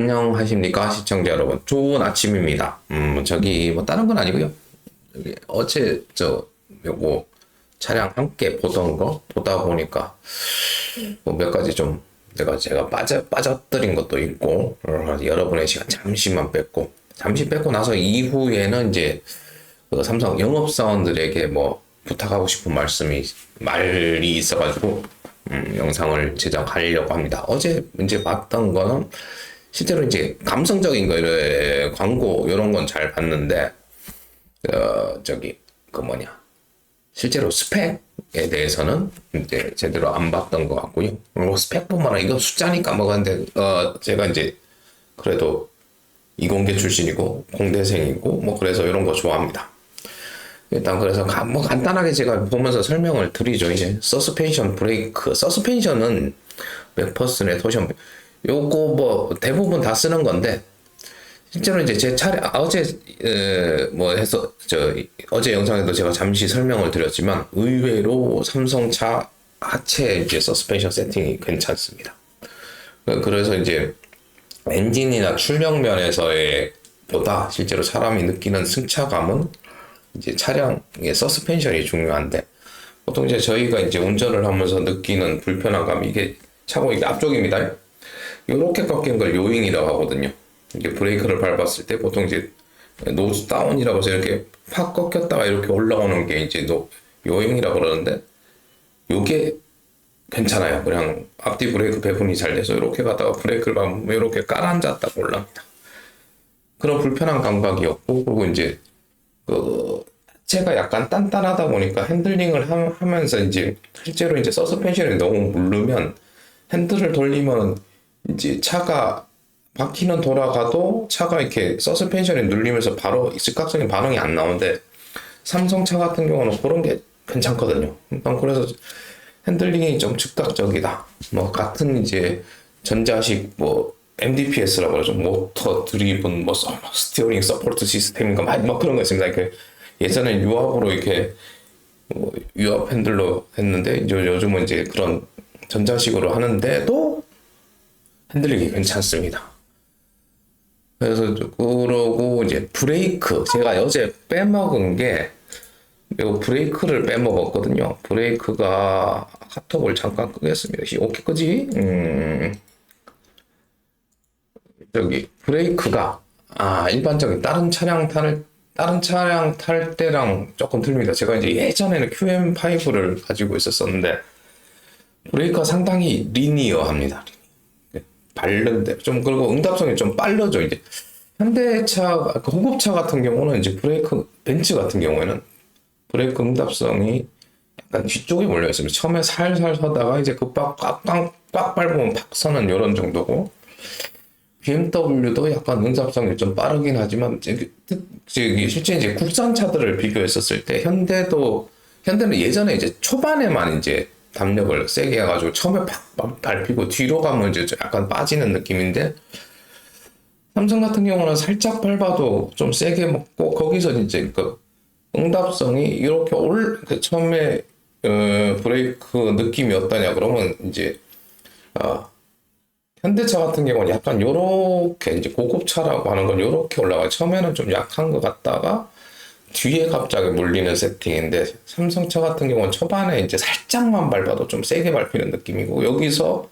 안녕하십니까 시청자 여러분. 좋은 아침입니다. 음 저기 뭐 다른 건 아니고요. 어제 저 요거 차량 함께 보던 거 보다 보니까 뭐 몇 가지 좀 내가 제가 빠져 빠져들인 것도 있고 어, 여러분의 시간 잠시만 뺐고 잠시 뺐고 나서 이후에는 이제 그 삼성 영업사원들에게 뭐 부탁하고 싶은 말씀이 말이 있어가지고 음, 영상을 제작하려고 합니다. 어제 이제 봤던 거는 실제로 이제 감성적인 거 이런 광고 이런 건 잘 봤는데 어 저기 그 뭐냐 실제로 스펙에 대해서는 이제 제대로 안 봤던 것 같고요. 뭐 스펙뿐만 아니라 이거 숫자니까 뭐가는데 어 제가 이제 그래도 이공계 출신이고 공대생이고 뭐 그래서 이런 거 좋아합니다. 일단 그래서 가- 뭐 간단하게 제가 보면서 설명을 드리죠. 이제 서스펜션 브레이크, 서스펜션은 맥퍼슨의 토션 요거 뭐 대부분 다 쓰는 건데 실제로 이제 제 차례 어제 에, 뭐 해서 저 어제 영상에도 제가 잠시 설명을 드렸지만 의외로 삼성차 하체 이제 서스펜션 세팅이 괜찮습니다. 그래서 이제 엔진이나 출력 면에서의 보다 실제로 사람이 느끼는 승차감은 이제 차량의 서스펜션이 중요한데 보통 이제 저희가 이제 운전을 하면서 느끼는 불편한 감 이게 차고 이게 앞쪽입니다. 이렇게 꺾인 걸 요잉이라고 하거든요. 이게 브레이크를 밟았을 때 보통 이제 노즈 다운이라고 해서 이렇게 팍 꺾였다가 이렇게 올라오는 게 이제 노 요잉이라고 그러는데 요게 괜찮아요. 그냥 앞뒤 브레이크 배분이 잘 돼서 이렇게 가다가 브레이크를 밟으면 이렇게 깔아앉았다가 올라옵니다. 그런 불편한 감각이었고 그리고 이제 그 자체가 약간 단단하다 보니까 핸들링을 하, 하면서 이제 실제로 이제 서스펜션이 너무 무르면 핸들을 돌리면 이제 차가 바퀴는 돌아가도 차가 이렇게 서스펜션이 눌리면서 바로 즉각적인 반응이 안 나오는데 삼성차 같은 경우는 그런 게 괜찮거든요. 일단 그래서 핸들링이 좀 즉각적이다. 뭐 같은 이제 전자식 뭐 MDPS라고 그러죠. 모터 드리븐 뭐 서- 스티어링 서포트 시스템인가 막- 뭐 그런 거 있습니다. 그 예전에 유압으로 이렇게 뭐 유압 핸들로 했는데 이제 요즘은 이제 그런 전자식으로 하는데도 핸들링이 괜찮습니다. 그래서 그러고 이제 브레이크 제가 어제 빼먹은 게 요 브레이크를 빼먹었거든요. 브레이크가 카톡을 잠깐 끄겠습니다. 시- 오케이 끄지? 음. 저기 브레이크가 아 일반적인 다른 차량 탈 다른 차량 탈 때랑 조금 틀립니다. 제가 이제 예전에는 QM5를 가지고 있었었는데 브레이크가 상당히 리니어합니다. 바른데 좀 그리고 응답성이 좀 빨라져 이제 현대차 그 호급차 같은 경우는 이제 브레이크 벤츠 같은 경우에는 브레이크 응답성이 약간 뒤쪽에 몰려 있습니다. 처음에 살살 서다가 이제 급박 꽉꽉 꽉 밟으면 팍 서는 이런 정도고 BMW도 약간 응답성이 좀 빠르긴 하지만 저기 실제 이제 국산 차들을 비교했었을 때 현대도 현대는 예전에 이제 초반에만 이제 담력을 세게 해가지고 처음에 팍 밟- 밟히고 뒤로 가면 이제 좀 약간 빠지는 느낌인데 삼성 같은 경우는 살짝 밟아도 좀 세게 먹고 거기서 이제 그 응답성이 이렇게 올 그 처음에 어, 브레이크 느낌이 어떠냐 그러면 이제 어, 현대차 같은 경우는 약간 요렇게 이제 고급차라고 하는 건 요렇게 올라가요. 처음에는 좀 약한 것 같다가 뒤에 갑자기 몰리는 세팅인데 삼성차 같은 경우는 초반에 이제 살짝만 밟아도 좀 세게 밟히는 느낌이고 여기서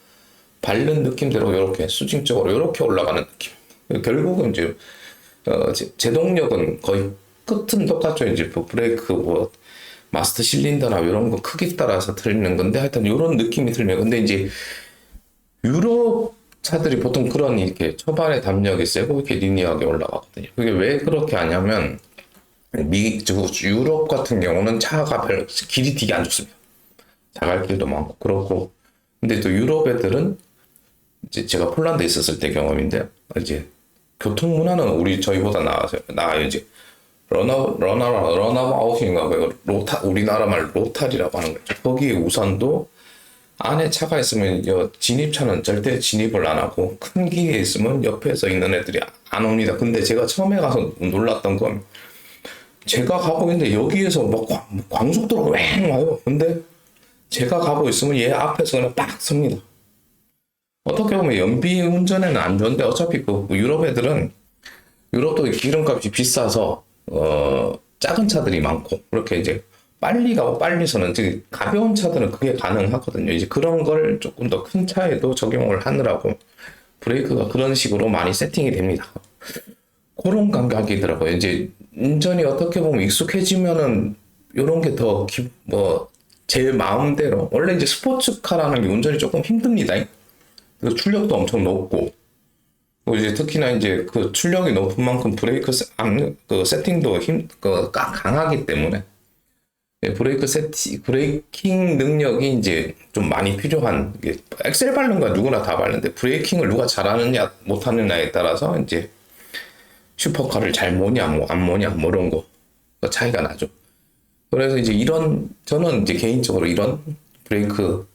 밟는 느낌대로 이렇게 수직적으로 이렇게 올라가는 느낌. 결국은 이제 어, 제- 제동력은 거의 끝은 똑같죠. 이제 뭐 브레이크 뭐 마스터 실린더나 이런 거 크기 따라서 틀리는 건데 하여튼 이런 느낌이 들면 근데 이제 유럽 차들이 보통 그런 이렇게 초반에 담력이 세고 이렇게 리니어하게 올라가거든요. 그게 왜 그렇게 하냐면 미, 저 유럽 같은 경우는 차가 별 길이 되게 안 좋습니다. 자갈길도 많고 그렇고 근데 또 유럽 애들은 이제 제가 폴란드에 있었을 때 경험인데 이제 교통 문화는 우리 저희보다 나아서 나아요 이제 런아웃 런아웃 런아웃인가 그 로타 우리나라 말 로탈이라고 하는 거죠. 거기에 우선도 안에 차가 있으면 여 진입차는 절대 진입을 안 하고 큰 길에 있으면 옆에서 있는 애들이 안 옵니다. 근데 제가 처음에 가서 놀랐던 건 제가 가고 있는데 여기에서 막 광, 광속도로가 왱 와요. 근데 제가 가고 있으면 얘 앞에서 그냥 빡 섭니다. 어떻게 보면 연비 운전에는 안 좋은데 어차피 그 유럽 애들은 유럽도 기름값이 비싸서 어 작은 차들이 많고 그렇게 이제 빨리 가고 빨리 서는 즉 가벼운 차들은 그게 가능하거든요. 이제 그런 걸 조금 더 큰 차에도 적용을 하느라고 브레이크가 그런 식으로 많이 세팅이 됩니다. 그런 감각이더라고요. 이제 운전이 어떻게 보면 익숙해지면은 이런 게 더 뭐 제 마음대로. 원래 이제 스포츠카라는 게 운전이 조금 힘듭니다. 그 출력도 엄청 높고. 뭐 이제 특히나 이제 그 출력이 높은 만큼 브레이크 세, 안, 그 세팅도 힘, 그 까- 강하기 때문에. 예, 브레이크 세티, 브레이킹 능력이 이제 좀 많이 필요한, 엑셀 밟는 건 누구나 다 밟는데 브레이킹을 누가 잘하느냐, 못하느냐에 따라서 이제 슈퍼카를 잘 모냐, 뭐, 안 모냐, 뭐 이런 거, 그 차이가 나죠. 그래서 이제 이런, 저는 이제 개인적으로 이런 브레이크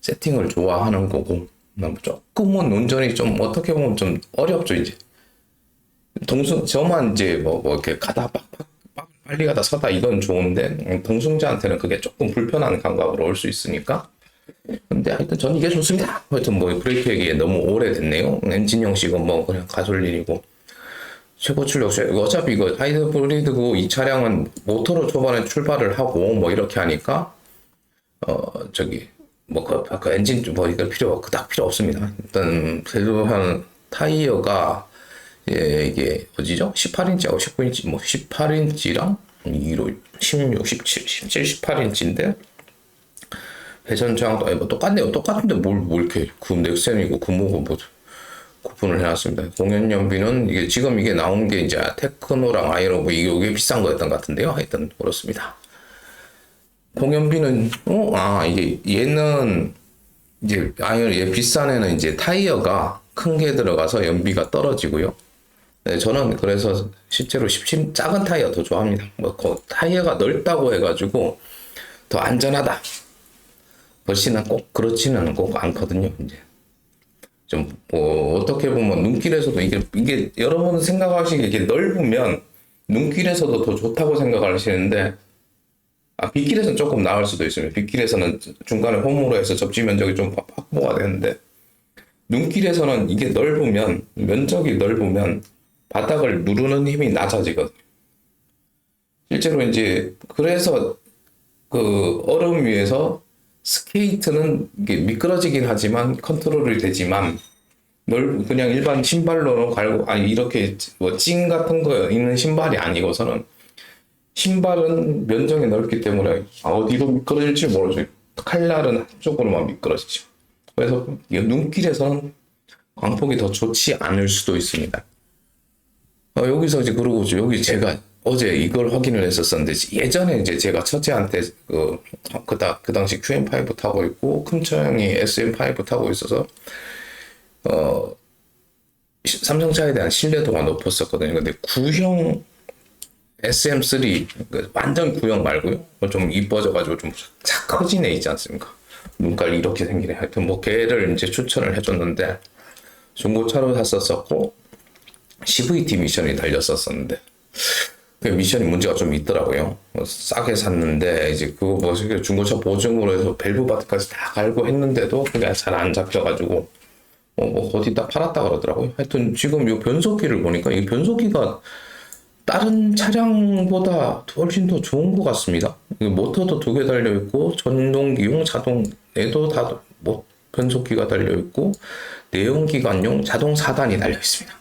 세팅을 좋아하는 거고, 뭐 조금은 운전이 좀 어떻게 보면 좀 어렵죠, 이제. 동승, 저만 이제 뭐, 뭐 이렇게 가다 빡, 빡, 빡, 빨리 가다 서다 이건 좋은데, 음, 동승자한테는 그게 조금 불편한 감각으로 올 수 있으니까. 근데 하여튼 전 이게 좋습니다. 하여튼 뭐 브레이크 얘기 너무 오래됐네요. 엔진 형식은 뭐 그냥 가솔린이고. 최고 출력, 쉐- 어차피 이거 하이브리드고 이 차량은 모터로 초반에 출발을 하고 뭐 이렇게 하니까, 어, 저기, 뭐, 그, 그 엔진, 뭐, 이거 필요, 그닥 필요 없습니다. 일단, 그래도 한 타이어가, 예, 이게, 어디죠? 18인치하고 19인치, 뭐, 18인치랑 2로 16, 17, 17, 18인치인데, 회전 저항도, 아니, 뭐, 똑같네요. 똑같은데 뭘, 뭘 이렇게, 그 넥센이고, 그 뭐고, 뭐, 구분을 해놨습니다. 공연 연비는, 이게, 지금 이게 나온 게 이제, 테크노랑 아이로브, 이게, 비싼 거였던 것 같은데요. 하여튼, 그렇습니다. 공연비는 어? 아 이게 얘는 이제 아이언 얘 비싼 애는 이제 타이어가 큰 게 들어가서 연비가 떨어지고요. 네, 저는 그래서 실제로 17 작은 타이어 더 좋아합니다. 뭐 그 타이어가 넓다고 해가지고 더 안전하다. 그렇지는 꼭 그렇지는 꼭 않거든요. 이제 좀 뭐 어떻게 보면 눈길에서도 이게 이게 여러분 생각하시기에 이게 넓으면 눈길에서도 더 좋다고 생각하시는데 아, 빗길에서는 조금 나을 수도 있습니다. 빗길에서는 중간에 홈으로 해서 접지 면적이 좀 확- 확보가 되는데, 눈길에서는 이게 넓으면, 면적이 넓으면 바닥을 누르는 힘이 낮아지거든요. 실제로 이제, 그래서 그 얼음 위에서 스케이트는 미끄러지긴 하지만 컨트롤이 되지만, 넓, 그냥 일반 신발로는 갈고, 아니, 이렇게 뭐 찡 같은 거 있는 신발이 아니고서는 신발은 면적이 넓기 때문에 아, 어디로 미끄러질지 모르죠. 칼날은 한쪽으로만 미끄러지죠. 그래서 이 눈길에서는 광폭이 더 좋지 않을 수도 있습니다. 어, 여기서 이제 그러고. 여기 제가 어제 이걸 확인을 했었었는데 예전에 이제 제가 첫째한테 그, 그, 다, 그 당시 QM5 타고 있고 큰 처 형이 SM5 타고 있어서 어, 시- 삼성차에 대한 신뢰도가 높았었거든요. 근데 구형 SM3 그 완전 구형 말고요. 뭐좀 이뻐져가지고 좀 착 커진 애 있지 않습니까? 눈깔 이렇게 생기네. 하여튼 뭐 걔를 이제 추천을 해줬는데 중고차로 샀었었고 CVT 미션이 달렸었었는데 그 미션이 문제가 좀 있더라고요. 뭐 싸게 샀는데 이제 그거 뭐 중고차 보증으로 해서 밸브 바트까지 다 갈고 했는데도 그게 잘 안 잡혀가지고 어, 뭐 어디다 팔았다 그러더라고요. 하여튼 지금 이 변속기를 보니까 이 변속기가 다른 차량보다 훨씬 더 좋은 것 같습니다. 이 모터도 두 개 달려 있고 전동기용 자동에도 다 뭐 변속기가 달려 있고 내연기관용 자동 4단이 달려 있습니다.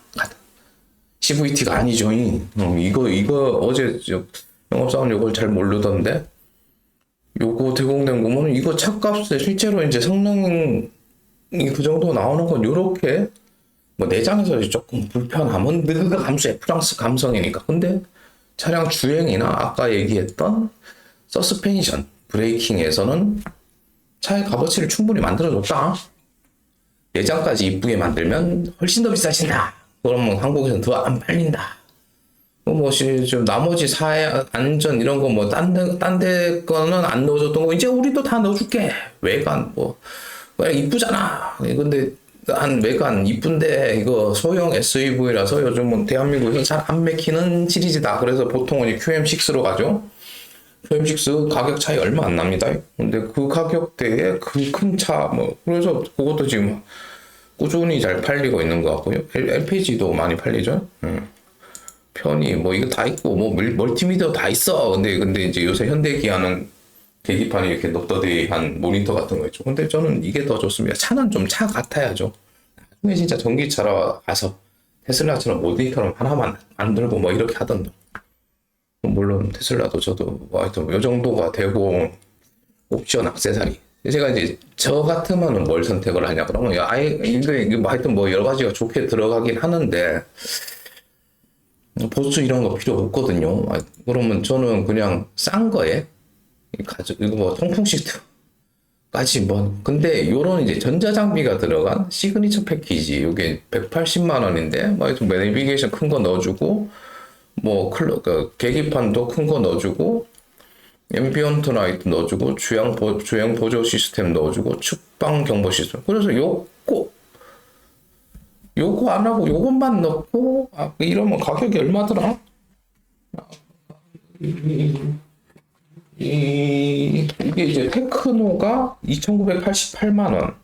CVT가 아니죠. 이. 어, 이거 이거 어제 저 영업사원 이걸 잘 모르던데 요거 제공된 거면 이거 차값에 실제로 이제 성능이 그 정도 나오는 건 요렇게 뭐 내장에서 조금 불편함은 느그 감수의 프랑스 감성이니까. 근데 차량 주행이나 아까 얘기했던 서스펜션, 브레이킹에서는 차의 값어치를 충분히 만들어줬다. 내장까지 이쁘게 만들면 훨씬 더 비싸진다. 그러면 한국에서는 더안 팔린다. 뭐, 뭐, 시- 좀 나머지 사회 안전 이런 거 뭐, 딴 데, 딴데 거는 안 넣어줬던 거, 이제 우리도 다 넣어줄게. 외관, 뭐, 그냥 이쁘잖아. 근데, 한 외관 이쁜데, 이거 소형 SUV라서 요즘 뭐, 대한민국에서 잘 안 맥히는 시리즈다. 그래서 보통은 이 QM6로 가죠. QM6 가격 차이 얼마 안 납니다. 근데 그 가격대에 그 큰 차, 뭐, 그래서 그것도 지금 꾸준히 잘 팔리고 있는 것 같고요. LPG도 많이 팔리죠. 음. 편이 뭐 이거 다 있고 뭐 멀- 멀티미디어 다 있어. 근데 근데 이제 요새 현대 기아는 계기판이 이렇게 넙더디한 모니터 같은 거 있죠. 근데 저는 이게 더 좋습니다. 차는 좀 차 같아야죠. 나중에 진짜 전기차로 가서 테슬라처럼 모니터를 하나만 만들고 뭐 이렇게 하던데. 물론 테슬라도 저도 뭐 하여튼 요 정도가 되고 옵션 액세서리. 제가 이제 저 같으면은 뭘 선택을 하냐 그러면 아예 이거 뭐 하여튼 뭐 여러 가지가 좋게 들어가긴 하는데 보수 이런 거 필요 없거든요. 아, 그러면 저는 그냥 싼 거에 이 가져 이거 뭐 통풍 시트까지 뭐 근데 요런 이제 전자 장비가 들어간 시그니처 패키지 요게 180만 원인데 뭐 하여튼 뭐 내비게이션 큰 거 넣어주고 뭐 클로 그 계기판도 큰 거 넣어주고 앰비언트 라이트 넣어주고 주행 보 주행 보조 시스템 넣어주고 측방 경보 시스템 그래서 요거 요거 안 하고 요것만 넣고 아 이러면 가격이 얼마더라? 이, 이게 이제 테크노가 2,988만 원.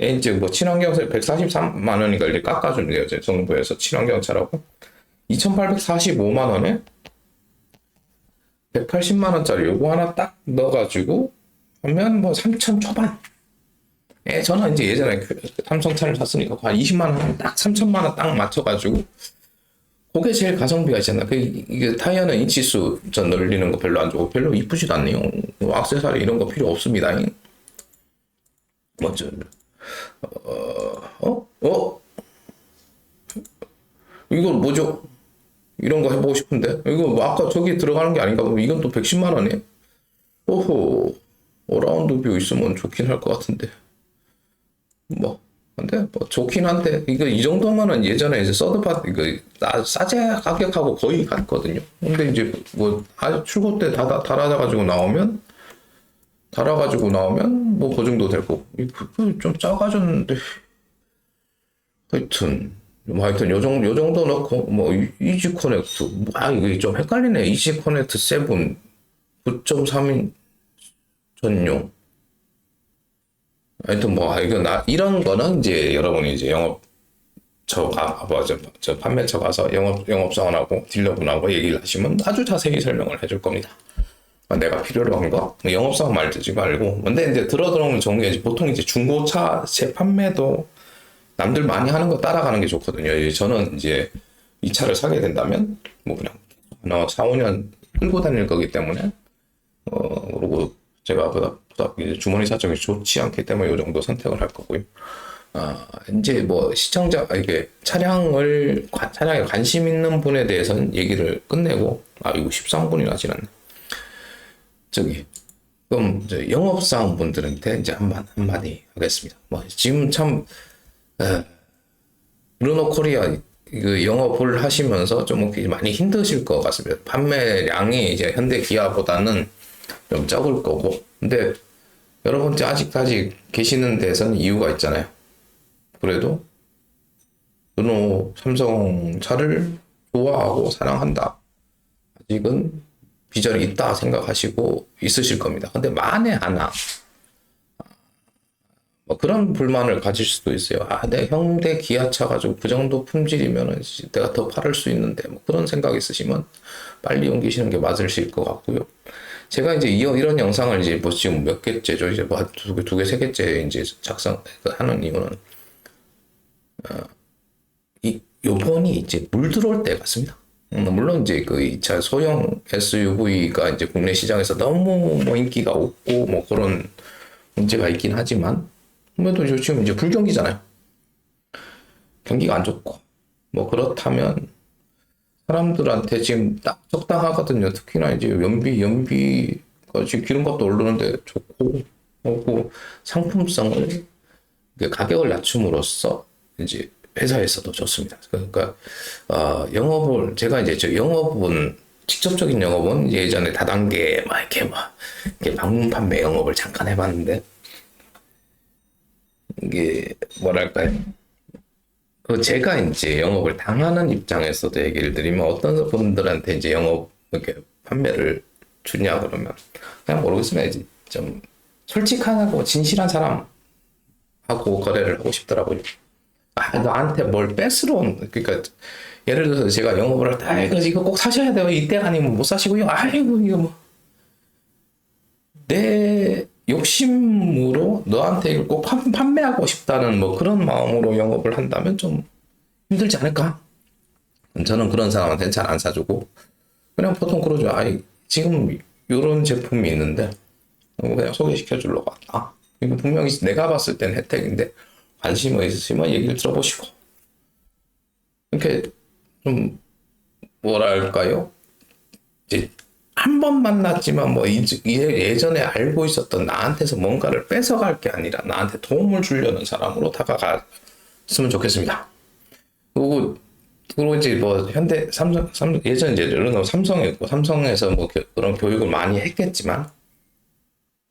에 이제 뭐 친환경차 143만 원인가 이렇게 깎아주는 거예요. 이제 정부에서 친환경차라고. 2,845만 원에 180만 원짜리 요거 하나 딱 넣어가지고 하면 뭐 3천 초반. 예, 저는 이제 예전에 그 삼성차를 샀으니까 한 20만 원, 딱 3천만 원 딱 맞춰가지고 그게 제일 가성비가 있잖아. 그 이게 타이어는 인치수 전 늘리는 거 별로 안 좋고 별로 이쁘지도 않네요. 뭐 액세서리 이런 거 필요 없습니다. 뭐죠? 어, 어, 어? 이거 뭐죠? 이런 거 해보고 싶은데. 이거 뭐 아까 저기 들어가는 게 아닌가? 보면 이건 또 110만 원이에요. 오호, 어라운드 뷰 있으면 좋긴 할 것 같은데. 뭐 근데 뭐 좋긴 한데. 이거 이 정도면은 예전에 이제 서드파티 이거 나- 싸제 가격하고 거의 같거든요. 근데 이제 뭐 아, 출고 때다 달아져 가지고 나오면 달아 가지고 나오면 뭐 그 정도 될 거고. 이거 좀 작아졌는데. 하여튼 뭐 하여튼 요 정도 요 정도 넣고 뭐 이- 이지 커넥트 뭐, 아 이게 좀 헷갈리네 이지 커넥트 7 9.3인 전용 하여튼 뭐 아, 이거 나 이런 거는 이제 여러분이 이제 영업 저 가 뭐 저 저 판매처 가서 영업 영업사원하고 딜러분하고 얘기를 하시면 아주 자세히 설명을 해줄 겁니다. 아, 내가 필요로 한 거, 뭐 영업사원 말 듣지 말고. 근데 이제 들어 들어오는 종류가 보통 이제 중고차 재판매도 남들 많이 하는 거 따라가는 게 좋거든요. 이제 저는 이제 이 차를 사게 된다면 뭐 그냥 하나 4, 5년 끌고 다닐 거기 때문에 어 그리고 제가 보다 보다 주머니 사정이 좋지 않기 때문에 이 정도 선택을 할 거고요. 아 이제 뭐 시청자 아, 이게 차량을 관- 차량에 관심 있는 분에 대해서는 얘기를 끝내고 아 이거 13분이나 지났네. 저기 그럼 영업사원 분들한테 이제 한마 한마디 하겠습니다. 뭐 지금 참 에, 르노 코리아 그 영업을 하시면서 좀 많이 힘드실 것 같습니다. 판매량이 이제 현대 기아보다는 좀 적을 거고. 근데 여러분 아직까지 계시는 데서는 이유가 있잖아요. 그래도 르노 삼성 차를 좋아하고 사랑한다. 아직은 비전이 있다 생각하시고 있으실 겁니다. 근데 만에 하나 뭐 그런 불만을 가질 수도 있어요. 아, 내 형대 기아차 가지고 그 정도 품질이면은 씨, 내가 더 팔을 수 있는데 뭐 그런 생각 있으시면 빨리 옮기시는 게 맞으실 것 같고요. 제가 이제 이, 이런 영상을 이제 뭐 지금 몇 개째죠? 이제 뭐두 개, 두 개, 세 개째 이제 작성 하는 이유는 어, 이 요번이 이제 물 들어올 때 같습니다. 음, 물론 이제 그 2차 소형 SUV가 이제 국내 시장에서 너무 뭐 인기가 없고 뭐 그런 문제가 있긴 하지만 그래도 지금 이제 불경기잖아요. 경기가 안 좋고 뭐 그렇다면 사람들한테 지금 딱 적당하거든요. 특히나 이제 연비 연비가 지금 기름값도 오르는데 좋고 그리고 상품성을 그 가격을 낮춤으로써 이제 회사에서도 좋습니다. 그러니까 어, 영업을 제가 이제 저 영업은 직접적인 영업은 예전에 다단계 막 이렇게 막 이렇게 방문 판매 영업을 잠깐 해봤는데 이게 뭐랄까요? 그 제가 이제 영업을 당하는 입장에서도 얘기를 드리면 어떤 분들한테 이제 영업 이렇게 판매를 주냐 그러면 그냥 모르겠습니다. 이제 좀 솔직하고 진실한 사람 하고 거래를 하고 싶더라고요. 아, 너한테 뭘 뺏으러 온, 그러니까 예를 들어서 제가 영업을 할 때, 아, 이거, 이거 꼭 사셔야 돼요. 이때가 아니면 못 사시고요. 아이고, 이거 뭐. 내 욕심으로 너한테 꼭 판- 판매하고 싶다는 뭐 그런 마음으로 영업을 한다면 좀 힘들지 않을까? 저는 그런 사람한테는 잘 안 사주고, 그냥 보통 그러죠. 아이, 지금 이런 제품이 있는데, 어, 그냥 소개시켜 주려고 왔다. 이거 분명히 내가 봤을 땐 혜택인데, 관심 있으시면 얘기를 들어보시고. 이렇게 좀, 뭐랄까요? 이제 한 번 만났지만 뭐 예전에 알고 있었던 나한테서 뭔가를 뺏어갈 게 아니라 나한테 도움을 주려는 사람으로 다가갔으면 좋겠습니다. 그리고 그리고 이제 뭐 현대 삼성 삼 예전 이제 예를 들어 삼성이었고 삼성에서 뭐 교- 그런 교육을 많이 했겠지만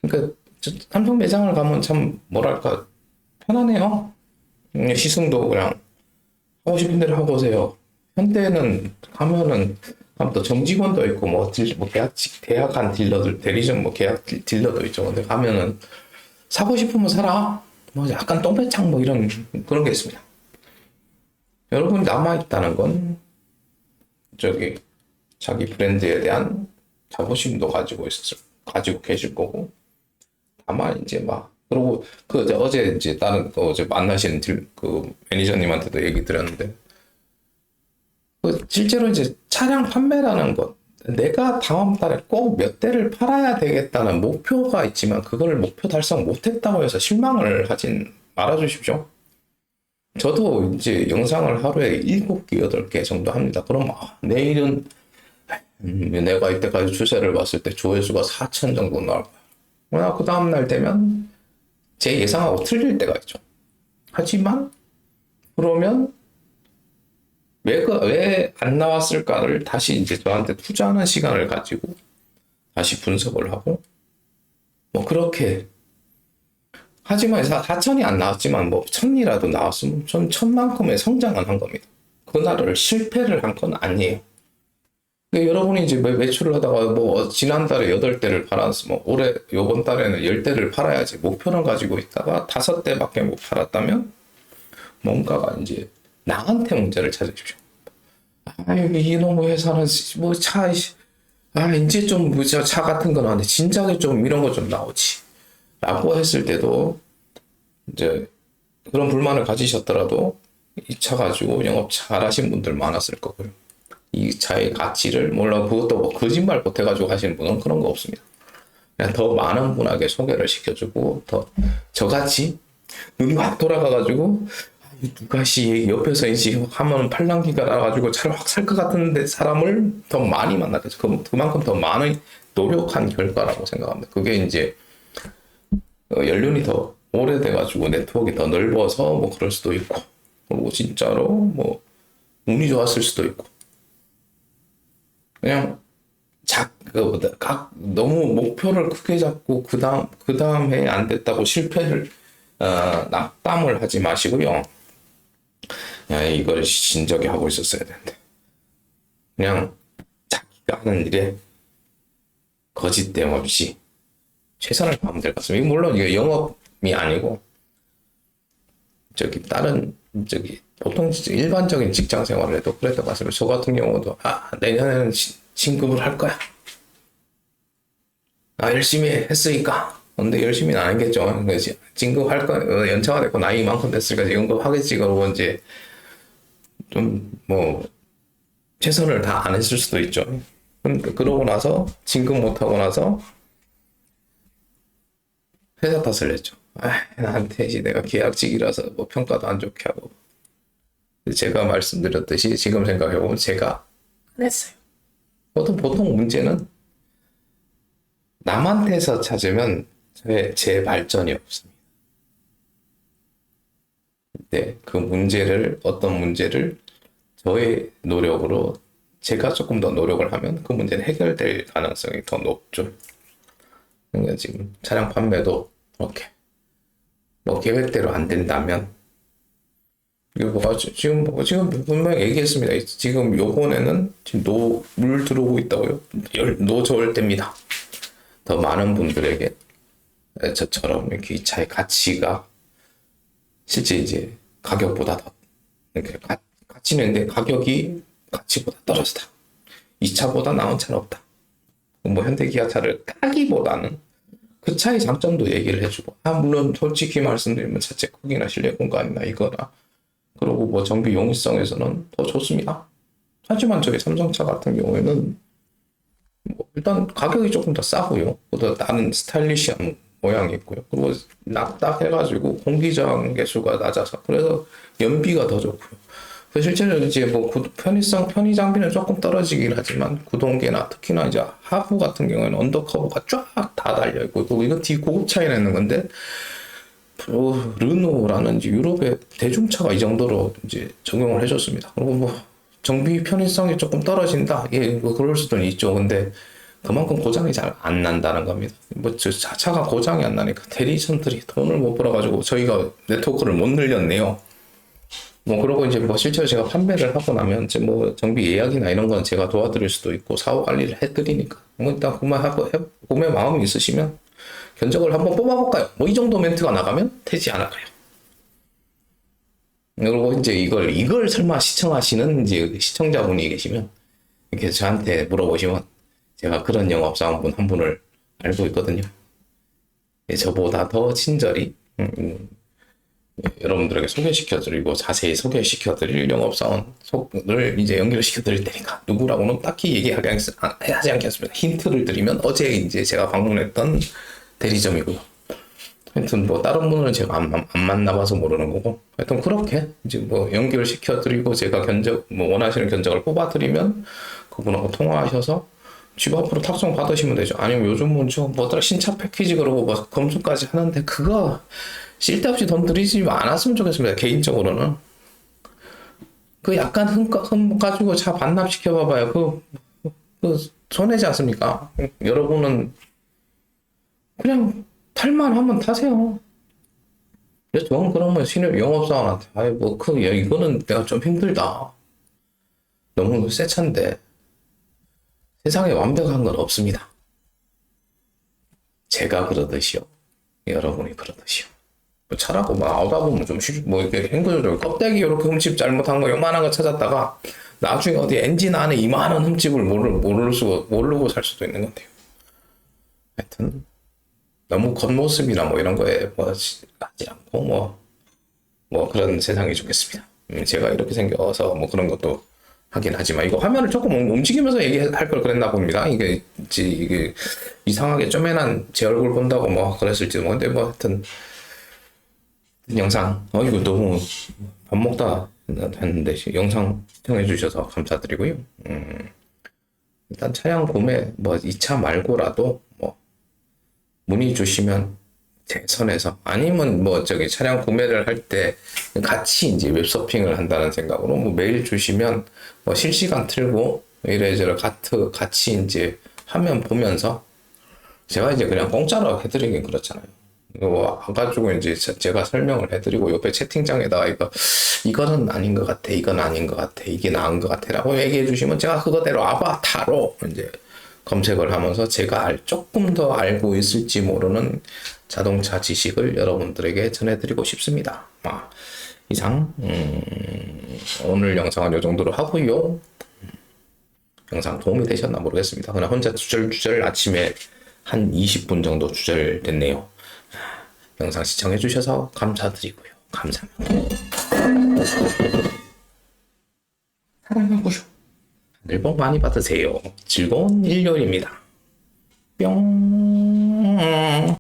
그러니까 저 삼성 매장을 가면 참 뭐랄까 편하네요. 음, 시승도 그냥 하고 싶은 대로 하고 오세요. 현대는 가면은 가면 또 정직원도 있고 뭐, 딜, 뭐 계약 계약한 딜러들 대리점 뭐 계약 딜- 딜러도 있죠. 근데 가면은 사고 싶으면 사라. 뭐 약간 똥배창 뭐 이런 그런 게 있습니다. 여러분이 남아 있다는 건 저기 자기 브랜드에 대한 자부심도 가지고 있을 가지고 계실 거고 다만 이제 막 그리고 그 어제 이제 다른 그 어제 만나신 딜, 그 매니저님한테도 얘기 드렸는데 그 실제로 이제 차량 판매라는 것 내가 다음 달에 꼭 몇 대를 팔아야 되겠다는 목표가 있지만 그걸 목표 달성 못했다고 해서 실망을 하진 말아주십시오. 저도 이제 영상을 하루에 7개, 8개 정도 합니다. 그럼 아, 내일은 음, 내가 이때까지 추세를 봤을 때 조회수가 4천 정도 나올 거야. 그 다음날 되면 제 예상하고 틀릴 때가 있죠. 하지만 그러면 왜 안 나왔을까를 다시 이제 저한테 투자하는 시간을 가지고 다시 분석을 하고 뭐 그렇게 하지만 4천이 안 나왔지만 뭐 천이라도 나왔으면 전 천만큼의 성장을 한 겁니다. 그날을 실패를 한 건 아니에요. 여러분이 이제 매- 매출을 하다가 뭐 지난달에 8대를 팔았으면 올해 요번 달에는 10대를 팔아야지 목표를 가지고 있다가 5대밖에 못 팔았다면 뭔가가 이제 나한테 문제를 찾으십시오. 아, 여기 이놈의 회사는 뭐 차, 아, 이제 좀, 뭐, 저차 같은 거 나왔는데, 진작에 좀 이런 거 좀 나오지. 라고 했을 때도, 이제, 그런 불만을 가지셨더라도, 이 차 가지고 영업 잘 하신 분들 많았을 거고요. 이 차의 가치를, 물론 그것도 뭐 거짓말 못해가지고 하시는 분은 그런 거 없습니다. 그냥 더 많은 분에게 소개를 시켜주고, 더, 저같이 눈이 확 돌아가가지고, 아, 누가 씨 옆에서 이제 하면 팔랑기가 나가지고 차를 확 살 것 같은데 사람을 더 많이 돼서 그- 그만큼 더 많은 노력한 결과라고 생각합니다. 그게 이제 어, 연륜이 더 오래돼가지고 네트워크가 더 넓어서 뭐 그럴 수도 있고 그리고 진짜로 뭐 운이 좋았을 수도 있고 그냥 작, 그, 각, 너무 목표를 크게 잡고, 그 다음, 그 다음 해에 안 됐다고 실패를, 어, 낙담을 하지 마시고요. 야, 이걸 진작에 하고 있었어야 되는데. 그냥 자기가 하는 일에 거짓됨 없이 최선을 다하면 될 것 같습니다. 물론 이게 영업이 아니고, 저기, 다른, 저기, 보통 일반적인 직장 생활을 해도 그랬던 것 같습니다. 저 같은 경우도, 아, 내년에는 시- 진급을 할 거야. 아, 열심히 했으니까. 근데 열심히 는 안 했겠죠. 그지 진급할 거, 어, 연차가 됐고, 나이 만큼 됐으니까 연급하겠지. 그러고 이제, 좀, 뭐, 최선을 다 안 했을 수도 있죠. 그러고 나서, 진급 못 하고 나서, 회사 탓을 했죠. 아, 나한테 이제 내가 계약직이라서 뭐 평가도 안 좋게 하고. 제가 말씀드렸듯이 지금 생각해보면 제가 안 했어요. 보통, 보통 문제는 남한테서 찾으면 제, 제 발전이 없습니다. 근데 그 문제를, 어떤 문제를 저의 노력으로 제가 조금 더 노력을 하면 그 문제는 해결될 가능성이 더 높죠. 그러니까 지금 차량 판매도 그렇게 뭐 계획대로 안 된다면 이거 뭐 지금 뭐 지금 분명히 얘기했습니다. 지금 요번에는 지금 노물 들어오고 있다고요. 열, 노저울 때입니다. 더 많은 분들에게 저처럼 이렇게 이 차의 가치가 실제 이제 가격보다 더 가치는 데 가격이 가치보다 떨어지다. 이 차보다 나은 차는 없다. 뭐 현대 기아차를 까기보다는 그 차의 장점도 얘기를 해주고 아 물론 솔직히 말씀드리면 차체 크기나 실내 공간이나 이거나 그리고 뭐 정비 용이성에서는 더 좋습니다. 하지만 저희 삼성차 같은 경우에는 뭐 일단 가격이 조금 더 싸고요. 보다 다른 스타일리시한 모양이 있고요. 그리고 낙딱해가지고 공기저항 개수가 낮아서 그래서 연비가 더 좋고요. 그 실제로 이제 뭐 구- 편의성 편의 장비는 조금 떨어지긴 하지만 구동계나 특히나 이제 하부 같은 경우에는 언더커버가 쫙 다 달려 있고 또 이거 뒤 고급 차이 나는 건데 어, 르노라는 유럽의 대중차가 이 정도로 이제 적용을 해줬습니다. 그리고 뭐 정비 편의성이 조금 떨어진다. 예, 뭐 그럴 수도 있죠. 근데 그만큼 고장이 잘 안 난다는 겁니다. 뭐저 자차가 고장이 안 나니까 대리점들이 돈을 못 벌어가지고 저희가 네트워크를 못 늘렸네요. 뭐 그러고 이제 뭐 실제로 제가 판매를 하고 나면 이제 뭐 정비 예약이나 이런 건 제가 도와드릴 수도 있고 사후 관리를 해드리니까 뭐 일단 구매하고 해, 구매 마음이 있으시면 견적을 한번 뽑아볼까요? 뭐 이 정도 멘트가 나가면 되지 않을까요? 그리고 이제 이걸 이걸 설마 시청하시는 이제 시청자분이 계시면 이렇게 저한테 물어보시면 제가 그런 영업사원분 한 분을 알고 있거든요. 예, 저보다 더 친절히 음, 음, 여러분들에게 소개시켜드리고 자세히 소개시켜드릴 영업사원을 이제 연결시켜드릴 테니까 누구라고는 딱히 얘기하지 않- 아, 하지 않겠습니다. 힌트를 드리면 어제 이제 제가 방문했던 대리점이고요. 하여튼 뭐 다른 분은 제가 안, 만- 안 만나봐서 모르는 거고 하여튼 그렇게 이제 뭐 연결시켜드리고 제가 견적 뭐 원하시는 견적을 뽑아드리면 그분하고 통화하셔서 집 앞으로 탁송 받으시면 되죠. 아니면 요즘은 저 뭐더라 신차 패키지 그러고 뭐 검수까지 하는데 그거 쓸데없이 돈 들이지 않았으면 좋겠습니다. 개인적으로는 그 약간 흠, 흠 가지고 차 반납시켜 봐봐요. 그, 그 손해지 않습니까? 여러분은 그냥 탈만 하면 타세요. 저는 그러면 신입 영업사원한테 아이 뭐그 이거는 내가 좀 힘들다. 너무 새 차인데 세상에 완벽한 건 없습니다. 제가 그러듯이요. 여러분이 그러듯이요. 뭐 차라고 막 나오다 보면 좀 쉬, 뭐 이렇게 행거좀 껍데기 이렇게 흠집 잘못한 거 요만한 거 찾았다가 나중에 어디 엔진 안에 이만한 흠집을 모를 수 모르고 살 수도 있는 건데요. 하여튼 너무 겉모습이나 뭐 이런 거에 뭐 하지 않고 뭐, 뭐 그런 세상이 좋겠습니다. 음, 제가 이렇게 생겨서 뭐 그런 것도 하긴 하지만 이거 화면을 조금 움- 움직이면서 얘기할 걸 그랬나 봅니다. 이게, 지- 이게 이상하게 쪼매난 제 얼굴 본다고 뭐 그랬을지 뭐 근데 뭐 하여튼 영상 어 이거 너무 밥 먹다 했는데 영상 시청해 주셔서 감사드리고요. 음, 일단 차량 구매 뭐이차 말고라도 뭐 문의 주시면 제 선에서 아니면 뭐 저기 차량 구매를 할 때 같이 이제 웹서핑을 한다는 생각으로 뭐 메일 주시면 뭐 실시간 틀고 이래저래 같이 같이 이제 화면 보면서 제가 이제 그냥 공짜로 해드리긴 그렇잖아요. 이거 와가지고 이제 제- 제가 설명을 해드리고 옆에 채팅창에다가 이거 이거는 아닌 것 같아, 이건 아닌 것 같아, 이게 나은 것 같아라고 얘기해 주시면 제가 그거대로 아바타로 이제 검색을 하면서 제가 알, 조금 더 알고 있을지 모르는 자동차 지식을 여러분들에게 전해드리고 싶습니다. 아, 이상 음, 오늘 영상은 이 정도로 하고요. 영상 도움이 되셨나 모르겠습니다. 그냥 혼자 주절주절 아침에 한 20분 정도 주절됐네요. 영상 시청해 주셔서 감사드리고요. 감사합니다. 사랑하고요. 늘복 많이 받으세요. 즐거운 일요일입니다. 뿅.